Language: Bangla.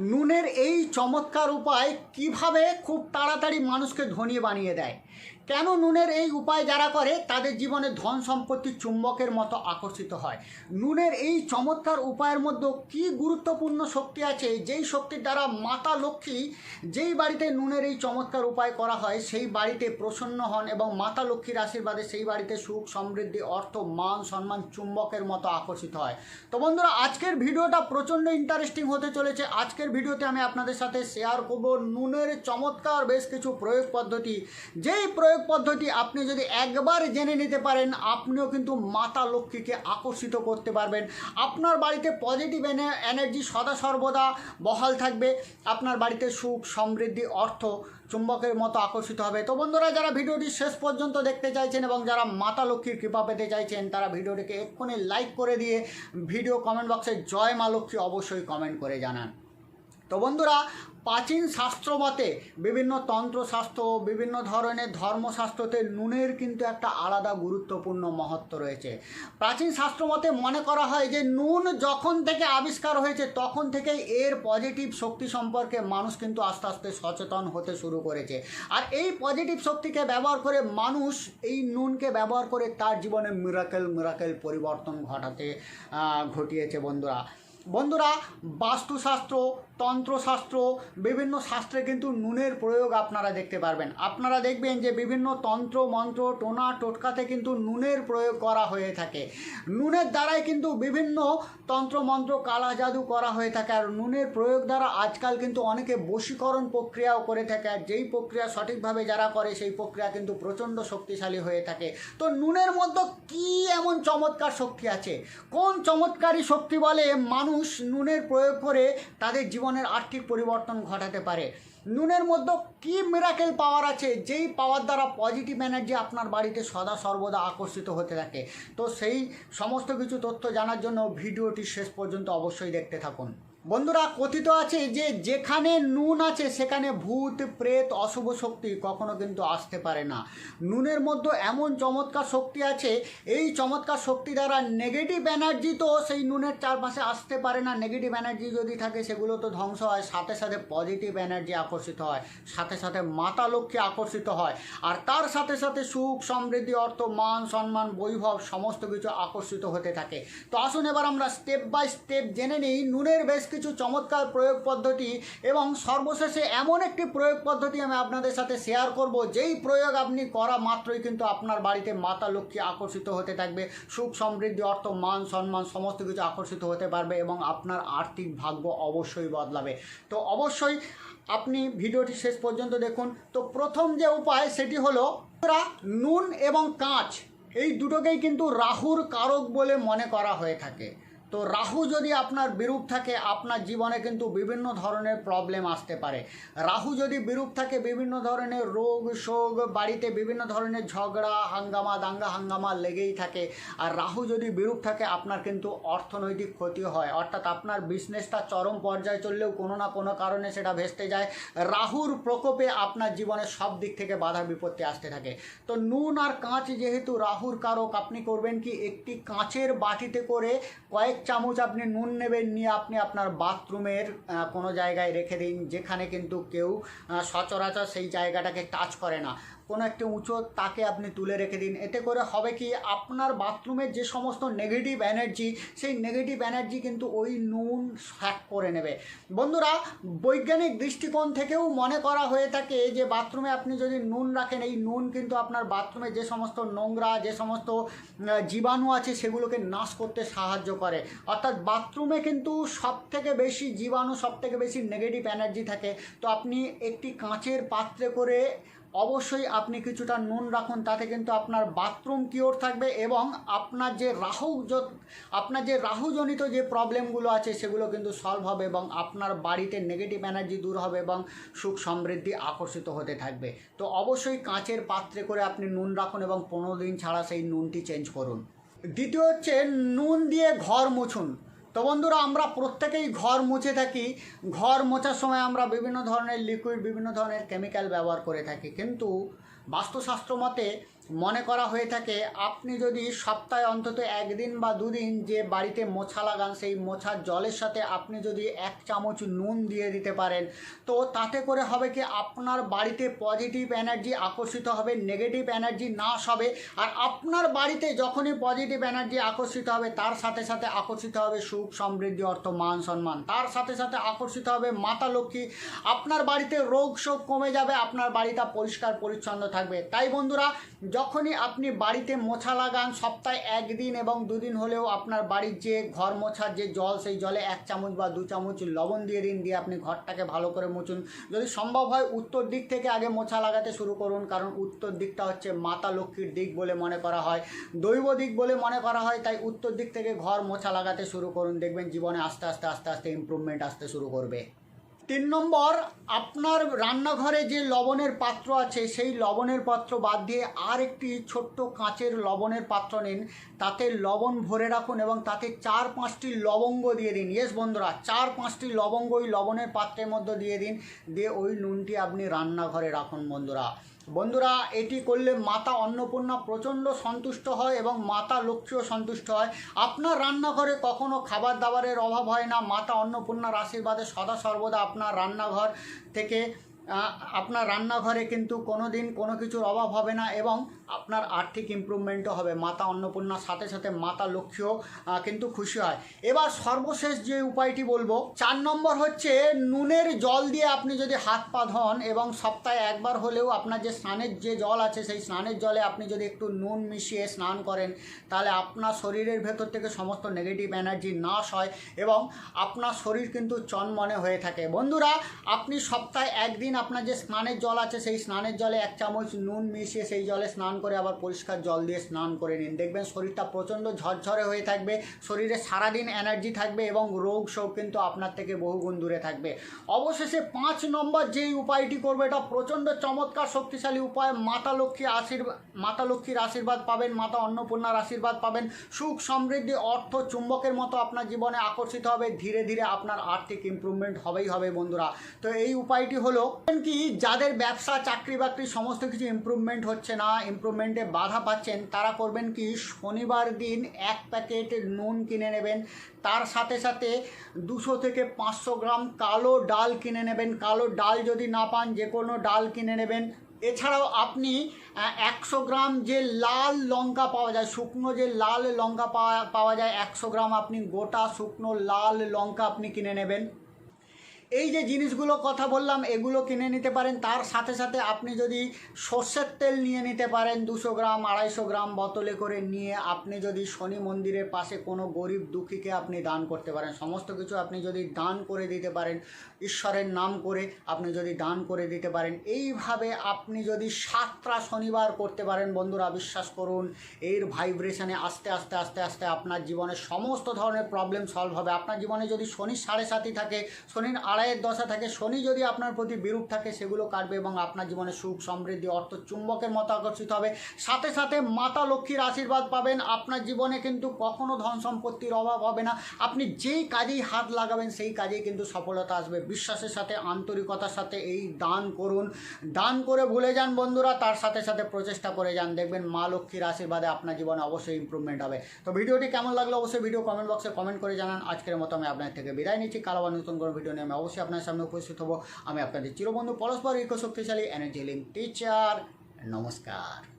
নুনের এই চমৎকার উপায় কীভাবে খুব তাড়াতাড়ি মানুষকে ধনী বানিয়ে দেয়? কেন নুনের এই উপায় যারা করে, তাদের জীবনে ধন সম্পত্তি চুম্বকের মতো আকর্ষিত হয়। নুনের এই চমৎকার উপায়ের মধ্যে কি গুরুত্বপূর্ণ শক্তি আছে? যেই শক্তির দ্বারা মাতা লক্ষ্মী যেই বাড়িতে নুনের এই চমৎকার উপায় করা হয়, সেই বাড়িতে প্রসন্ন হন এবং মাতা লক্ষ্মীর আশীর্বাদে সেই বাড়িতে সুখ, সমৃদ্ধি, অর্থ, মান, সম্মান চুম্বকের মতো আকর্ষিত হয়। তো বন্ধুরা, আজকের ভিডিওটা প্রচণ্ড ইন্টারেস্টিং হতে চলেছে। আজকের ভিডিওতে আমি আপনাদের সাথে শেয়ার করব নুনের চমৎকার বেশ কিছু প্রয়োগ পদ্ধতি। যেই প্রয়োগ পদ্ধতি আপনি যদি একবার জেনে নিতে পারেন, আপনিও কিন্তু মাতা লক্ষ্মীকে আকর্ষিত করতে পারবেন। আপনার বাড়িতে পজিটিভ এনার্জি সদা সর্বদা বহাল থাকবে। আপনার বাড়িতে সুখ, সমৃদ্ধি, অর্থ চুম্বকের মতো আকর্ষিত হবে। তো বন্ধুরা, যারা ভিডিওটি শেষ পর্যন্ত দেখতে চাইছেন এবং যারা মাতা লক্ষ্মীর কৃপা পেতে চাইছেন, তারা ভিডিওটিকে এক্ষুনি লাইক করে দিয়ে ভিডিও কমেন্ট বক্সে জয় মা লক্ষ্মী অবশ্যই কমেন্ট করে জানান। তো বন্ধুরা প্রাচীন শাস্ত্র মতে বিভিন্ন তন্ত্রশাস্ত্র বিভিন্ন ধরনের ধর্মশাস্ত্রতে নুনের কিন্তু একটা আলাদা গুরুত্বপূর্ণ মহত্ব রয়েছে। প্রাচীন শাস্ত্র মতে মনে করা হয় যে, নুন যখন থেকে আবিষ্কার হয়েছে, তখন থেকে এর পজিটিভ শক্তি সম্পর্কে মানুষ কিন্তু আস্তে আস্তে সচেতন হতে শুরু করেছে। আর এই পজিটিভ শক্তিকে ব্যবহার করে মানুষ এই নুনকে ব্যবহার করে তার জীবনে মিরাকেল মিরাকেল পরিবর্তন ঘটাতে ঘটিয়েছে বন্ধুরা। বন্ধুরা, বাস্তুশাস্ত্র, তন্ত্রশাস্ত্র, বিভিন্ন শাস্ত্রে কিন্তু নুনের প্রয়োগ আপনারা দেখতে পারবেন। আপনারা দেখবেন যে বিভিন্ন তন্ত্র, মন্ত্র, টোনা, টোটকাতে কিন্তু নুনের প্রয়োগ করা হয়ে থাকে। নুনের দ্বারাই কিন্তু বিভিন্ন তন্ত্র, মন্ত্র, কালা জাদু করা হয়ে থাকে আর নুনের প্রয়োগ দ্বারা আজকাল কিন্তু অনেকে বশীকরণ প্রক্রিয়াও করে থাকে আর যেই প্রক্রিয়া সঠিকভাবে যারা করে সেই প্রক্রিয়া কিন্তু প্রচণ্ড শক্তিশালী হয়ে থাকে। তো নুনের মধ্যে কি এমন চমৎকার শক্তি আছে? কোন চমৎকারী শক্তি বলে মানুষ নুনের প্রয়োগ করে তাদের জীবনের আর্থিক পরিবর্তন ঘটাতে পারে। নুনের মধ্যে কি মিরাকেল পাওয়ার আছে? যেই পাওয়ার দ্বারা পজিটিভ এনার্জি আপনার বাড়িতে সদা সর্বদা আকর্ষিত হতে থাকে। তো সেই সমস্ত কিছু তথ্য জানার জন্য ভিডিওটি শেষ পর্যন্ত অবশ্যই দেখতে থাকুন। বন্ধুরা, কথিত আছে যে যেখানে নুন আছে, সেখানে ভূত, প্রেত, অশুভ শক্তি কখনো কিন্তু আসতে পারে না। নুনের মধ্যে এমন চমৎকার শক্তি আছে, এই চমৎকার শক্তি দ্বারা নেগেটিভ এনার্জি তো সেই নুনের চারপাশে আসতে পারে না। নেগেটিভ এনার্জি যদি থাকে, সেগুলো তো ধ্বংস হয়। সাথে সাথে পজিটিভ এনার্জি আকর্ষিত হয়। সাথে সাথে মাতা লক্ষ্মী আকর্ষিত হয়। আর তার সাথে সাথে সুখ, সমৃদ্ধি, অর্থ, মান, সম্মান, বৈভব সমস্ত কিছু আকর্ষিত হতে থাকে। তো আসুন এবার আমরা স্টেপ বাই স্টেপ জেনে নিই নুনের বেশ কিছু চমৎকার প্রয়োগ পদ্ধতি এবং সর্বশেষে এমন একটি প্রয়োগ পদ্ধতি আমি আপনাদের সাথে শেয়ার করব। যেই প্রয়োগ আপনি করা মাত্রই কিন্তু আপনার বাড়িতে মাতা লক্ষ্মী আকর্ষিত হতে থাকবে। সুখ, সমৃদ্ধি, অর্থ, মান, সম্মান সমস্ত কিছু আকর্ষিত হতে পারবে এবং আপনার আর্থিক ভাগ্য অবশ্যই বদলাবে। তো অবশ্যই আপনি ভিডিওটি শেষ পর্যন্ত দেখুন। তো প্রথম যে উপায় সেটি হলো নুন এবং কাঁচ এই দুটোকেই কিন্তু রাহুর কারক বলে মনে করা হয়ে থাকে। তো রাহু যদি আপনার বিরূপ থাকে, আপনার জীবনে কিন্তু বিভিন্ন ধরনের প্রবলেম আসতে পারে। রাহু যদি বিরূপ থাকে, বিভিন্ন ধরনের রোগ, শোক, বাড়িতে বিভিন্ন ধরনের ঝগড়া, হাঙ্গামা, দাঙ্গা, হাঙ্গামা লেগেই থাকে। আর রাহু যদি বিরূপ থাকে, আপনার কিন্তু অর্থনৈতিক ক্ষতি হয়। অর্থাৎ আপনার বিজনেসটা চরম পর্যায়ে চললেও কোনো না কোনো কারণে সেটা ভেস্তে যায়। রাহুর প্রকোপে আপনার জীবনে সব দিক থেকে বাধা বিপত্তি আসতে থাকে। তো নুন আর কাঁচ যেহেতু রাহুর কারক, আপনি করবেন কি? একটি কাঁচের বাটিতে করে কয়েক চামচ আপনি নুন নেবেন নিয়ে আপনি আপনার বাথরুমের কোনো জায়গায় রেখে দিন, যেখানে কিন্তু কেউ সচরাচর সেই জায়গাটাকে টাচ করে না। কোনো একটি উঁচু তাকে আপনি তুলে রেখে দিন। এতে করে হবে কি, আপনার বাথরুমের যে সমস্ত নেগেটিভ এনার্জি সেই নেগেটিভ এনার্জি কিন্তু ওই নুন স্যাক করে নেবে। বন্ধুরা, বৈজ্ঞানিক দৃষ্টিকোণ থেকেও মনে করা হয়ে থাকে যে বাথরুমে আপনি যদি নুন রাখেন, এই নুন কিন্তু আপনার বাথরুমে যে সমস্ত নোংরা, যে সমস্ত জীবাণু আছে, সেগুলোকে নাশ করতে সাহায্য করে। অর্থাৎ বাথরুমে কিন্তু সব থেকে বেশি জীবাণু সব থেকে বেশি নেগেটিভ এনার্জি থাকে। তো আপনি একটি কাঁচের পাত্রে করে অবশ্যই আপনি কিছুটা নুন রাখুন, তাতে কিন্তু আপনার বাথরুম কিওর থাকবে এবং আপনার যে রাহু আপনার যে রাহুজনিত যে প্রবলেমগুলো আছে সেগুলো কিন্তু সলভ হবে এবং আপনার বাড়িতে নেগেটিভ এনার্জি দূর হবে এবং সুখ সমৃদ্ধি আকর্ষিত হতে থাকবে। তো অবশ্যই কাঁচের পাত্রে করে আপনি নুন রাখুন এবং পনেরো দিন ছাড়া সেই নুনটি চেঞ্জ করুন। দ্বিতীয় হচ্ছে নুন দিয়ে ঘর মুছুন। তো বন্ধুরা, আমরা প্রত্যেকেই ঘর মুছে থাকি। ঘর মোছার সময় আমরা বিভিন্ন ধরনের লিকুইড বিভিন্ন ধরনের কেমিক্যাল ব্যবহার করে থাকি। কিন্তু বাস্তুশাস্ত্র মতে মনে করা হয়ে থাকে, আপনি যদি সপ্তাহে অন্তত একদিন বা দুদিন যে বাড়িতে মোছা লাগান, সেই মোছার জলের সাথে আপনি যদি এক চামচ নুন দিয়ে দিতে পারেন, তো তাতে করে হবে কি আপনার বাড়িতে পজিটিভ এনার্জি আকর্ষিত হবে নেগেটিভ এনার্জি নাশ হবে। আর আপনার বাড়িতে যখনই পজিটিভ এনার্জি আকর্ষিত হবে, তার সাথে সাথে আকর্ষিত হবে সুখ, সমৃদ্ধি, অর্থ, মান, সম্মান। তার সাথে সাথে আকর্ষিত হবে মাতা লক্ষ্মী। আপনার বাড়িতে রোগ শোক কমে যাবে, আপনার বাড়িটা পরিষ্কার, পরিচ্ছন্ন থাকবে। তাই বন্ধুরা যখনই আপনি বাড়িতে মোছা লাগান, সপ্তাহে একদিন এবং দুদিন হলেও আপনার বাড়ির যে ঘর মোছার যে জল, সেই জলে এক চামচ বা দু চামচ লবণ দিয়ে দিন, দিয়ে আপনি ঘরটাকে ভালো করে মুছুন। যদি সম্ভব হয় উত্তর দিক থেকে আগে মোছা লাগাতে শুরু করুন, কারণ উত্তর দিকটা হচ্ছে মাতা লক্ষ্মীর দিক বলে মনে করা হয়, দৈব দিক বলে মনে করা হয়, তাই উত্তর দিক থেকে ঘর মোছা লাগাতে শুরু করুন। দেখবেন জীবনে আস্তে আস্তে আস্তে আস্তে ইমপ্রুভমেন্ট আসতে শুরু করবে। তিন নম্বর, আপনার রান্নাঘরে যে লবণের পাত্র আছে, সেই লবণের পাত্র বাদ দিয়ে আর একটি ছোট্ট কাঁচের লবণের পাত্র নিন। তাতে লবণ ভরে রাখুন এবং তাতে চার পাঁচটি লবঙ্গ দিয়ে দিন। ইয়েস বন্ধুরা, চার পাঁচটি লবঙ্গ ওই লবণের পাত্রের মধ্যে দিয়ে দিন। দিয়ে ওই নুনটি আপনি রান্নাঘরে রাখুন, বন্ধুরা। বন্ধুরা, এটি করলে মাতা অন্নপূর্ণা প্রচণ্ড সন্তুষ্ট হয় এবং মাতা লক্ষ্মীও সন্তুষ্ট হয়। আপনার রান্নাঘরে কখনো খাবার দাবারের অভাব হয় না। মাতা অন্নপূর্ণার আশীর্বাদে সদা সর্বদা আপনার রান্নাঘর থেকে আপনার রান্নাঘরে কিন্তু কোনো দিন কোনো কিছুর অভাব হবে না এবং আপনার আর্থিক ইমপ্রুভমেন্টও হবে, মাতা অন্নপূর্ণার সাথে সাথে মাতা লক্ষ্মীও কিন্তু খুশি হয়। এবার সর্বশেষ যে উপায়টি বলব, চার নম্বর হচ্ছে নুনের জল দিয়ে আপনি যদি হাত পা ধন এবং সপ্তাহে একবার হলেও আপনার যে স্নানের যে জল আছে, সেই স্নানের জলে আপনি যদি একটু নুন মিশিয়ে স্নান করেন, তাহলে আপনার শরীরের ভেতর থেকে সমস্ত নেগেটিভ এনার্জি নাশ হয় এবং আপনার শরীর কিন্তু চনমনে হয়ে থাকে। বন্ধুরা, আপনি সপ্তাহে একদিন আপনার যে স্নানের জল আছে, সেই স্নানের জলে এক চামচ নুন মিশিয়ে সেই জলে স্নান করে আবার পরিষ্কার জল দিয়ে স্নান করে নিন। দেখবেন শরীরটা প্রচণ্ড ঝরঝরে হয়ে থাকবে, শরীরে সারাদিন এনার্জি থাকবে এবং রোগ শোক কিন্তু আপনার থেকে বহুগুণ দূরে থাকবে। অবশেষে পাঁচ নম্বর যেই উপায়টি করবে, এটা প্রচণ্ড চমৎকার শক্তিশালী উপায়। মাতা লক্ষ্মী আশীর্বাদ মাতা লক্ষ্মীর আশীর্বাদ পাবেন, মাতা অন্নপূর্ণার আশীর্বাদ পাবেন। সুখ সমৃদ্ধি, অর্থ চুম্বকের মতো আপনার জীবনে আকর্ষিত হবে। ধীরে ধীরে আপনার আর্থিক ইমপ্রুভমেন্ট হবেই হবে বন্ধুরা। তো এই উপায়টি হলো, কি যাদের ব্যবসা চাকরি বাকরি সমস্ত কিছু ইম্প্রুভমেন্ট হচ্ছে না ইমপ্রুভমেন্টে বাধা পাচ্ছেন, তারা করবেন কি? শনিবার দিন এক প্যাকেট নুন কিনে নেবেন। তার সাথে সাথে দুশো থেকে পাঁচশো গ্রাম কালো ডাল কিনে নেবেন। কালো ডাল যদি না পান, যে কোনো ডাল কিনে নেবেন। এছাড়াও আপনি একশো গ্রাম যে লাল লঙ্কা পাওয়া যায়, শুকনো যে লাল লঙ্কা পাওয়া পাওয়া যায়, একশো গ্রাম আপনি গোটা শুকনো লাল লঙ্কা আপনি কিনে নেবেন। এই যে জিনিসগুলো কথা বললাম, এগুলো কিনে নিতে পারেন। তার সাথে সাথে আপনি যদি সর্ষের তেল নিয়ে নিতে পারেন, দুশো গ্রাম, আড়াইশো গ্রাম বোতলে করে নিয়ে আপনি যদি শনি মন্দিরের পাশে কোনো গরিব দুঃখীকে আপনি দান করতে পারেন। সমস্ত কিছু আপনি যদি দান করে দিতে পারেন, ঈশ্বরের নাম করে আপনি যদি দান করে দিতে পারেন। এইভাবে আপনি যদি সাতটা শনিবার করতে পারেন, বন্ধুরা, বিশ্বাস করুন, এর ভাইব্রেশনে আস্তে আস্তে আস্তে আস্তে আপনার জীবনে সমস্ত ধরনের প্রবলেম সলভ হবে। আপনার জীবনে যদি শনির সাড়ে সাতই থাকে, শনির আড়াইয়ের দশা থাকে, শনি যদি আপনার প্রতি বিরূপ থাকে, সেগুলো কাটবে এবং আপনার জীবনে সুখ, সমৃদ্ধি, অর্থ চুম্বকের মতো আকর্ষিত হবে। সাথে সাথে মাতা লক্ষ্মীর আশীর্বাদ পাবেন। আপনার জীবনে কিন্তু কখনো ধন সম্পত্তির অভাব হবে না। আপনি যেই কাজেই হাত লাগাবেন, সেই কাজেই কিন্তু সফলতা আসবে। বিশ্বাসের সাথে, আন্তরিকতার সাথে এই দান করুন। দান করে ভুলে যান বন্ধুরা, তার সাথে সাথে প্রচেষ্টা করে যান। দেখবেন মা লক্ষ্মীর আশীর্বাদে আপনার জীবনে অবশ্যই ইম্প্রুভমেন্ট হবে। তো ভিডিওটি কেমন লাগল অবশ্যই ভিডিও কমেন্ট বক্সে কমেন্ট করে জানান। আজকের মতো আমি আপনার থেকে বিদায় নিচ্ছি। আবার নতুন কোনো ভিডিও নিয়ে আমি অবশ্যই আপনার সামনে উপস্থিত হব। আমি আপনাদের চিরবন্ধু পরস্পর ইকো শক্তিশালী এনার্জি টিচার নমস্কার।